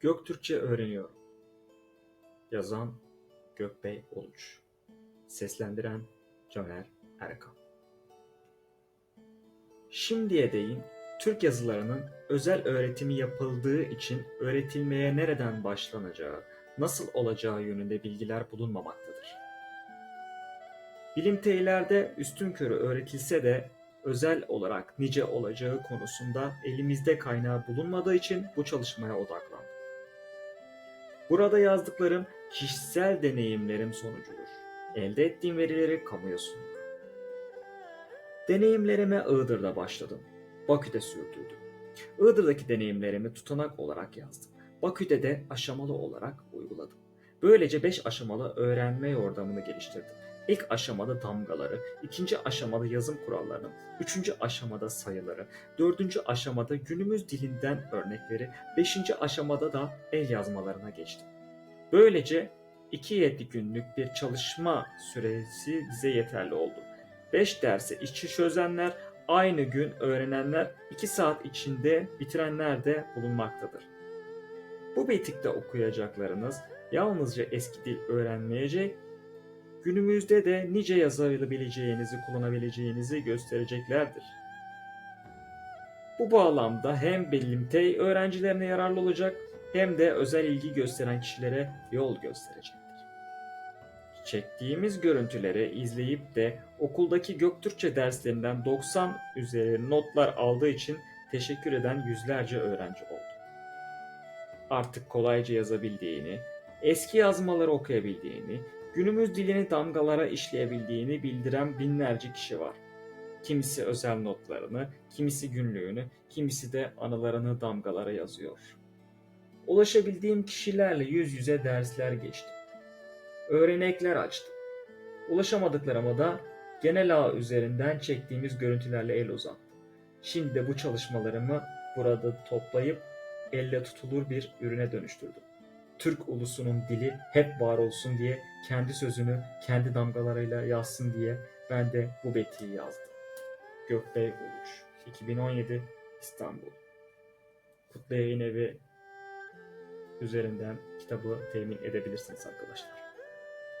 Göktürkçe öğreniyorum. Yazan Gökbey Oluç. Seslendiren Caner Erkan. Şimdiye değin Türk yazılarının özel öğretimi yapıldığı için öğretilmeye nereden başlanacağı, nasıl olacağı yönünde bilgiler bulunmamaktadır. Bilimteylerde üstünkörü öğretilse de özel olarak nice olacağı konusunda elimizde kaynağı bulunmadığı için bu çalışmaya odaklandım. Burada yazdıklarım kişisel deneyimlerim sonucudur. Elde ettiğim verileri kamuya sunuyorum. Deneyimlerime Iğdır'da başladım. Bakü'de sürdürdüm. Iğdır'daki deneyimlerimi tutanak olarak yazdım. Bakü'de de aşamalı olarak uyguladım. Böylece 5 aşamalı öğrenme yordamını geliştirdim. İlk aşamada damgaları, ikinci aşamada yazım kurallarını, üçüncü aşamada sayıları, dördüncü aşamada günümüz dilinden örnekleri, beşinci aşamada da el yazmalarına geçtim. Böylece 2-7 günlük bir çalışma süresi bize yeterli oldu. 5 dersi içi çözenler, aynı gün öğrenenler, 2 saat içinde bitirenler de bulunmaktadır. Bu bitikte okuyacaklarınız yalnızca eski dil öğrenmeyecek, günümüzde de nice yazabileceğinizi, kullanabileceğinizi göstereceklerdir. Bu bağlamda hem Bilimtey öğrencilerine yararlı olacak hem de özel ilgi gösteren kişilere yol gösterecektir. Çektiğimiz görüntüleri izleyip de okuldaki Göktürkçe derslerinden 90 üzeri notlar aldığı için teşekkür eden yüzlerce öğrenci oldu. Artık kolayca yazabildiğini, eski yazmaları okuyabildiğini, günümüz dilini damgalara işleyebildiğini bildiren binlerce kişi var. Kimisi özel notlarını, kimisi günlüğünü, kimisi de anılarını damgalara yazıyor. Ulaşabildiğim kişilerle yüz yüze dersler geçtim. Öğrenekler açtım. Ulaşamadıklarıma da genel ağ üzerinden çektiğimiz görüntülerle el uzattım. Şimdi de bu çalışmalarımı burada toplayıp elle tutulur bir ürüne dönüştürdüm. Türk ulusunun dili hep var olsun diye kendi sözünü kendi damgalarıyla yazsın diye ben de bu betiyi yazdım. Gökbey Uluç 2017 İstanbul Kutlu Yayın Evi üzerinden kitabı temin edebilirsiniz arkadaşlar.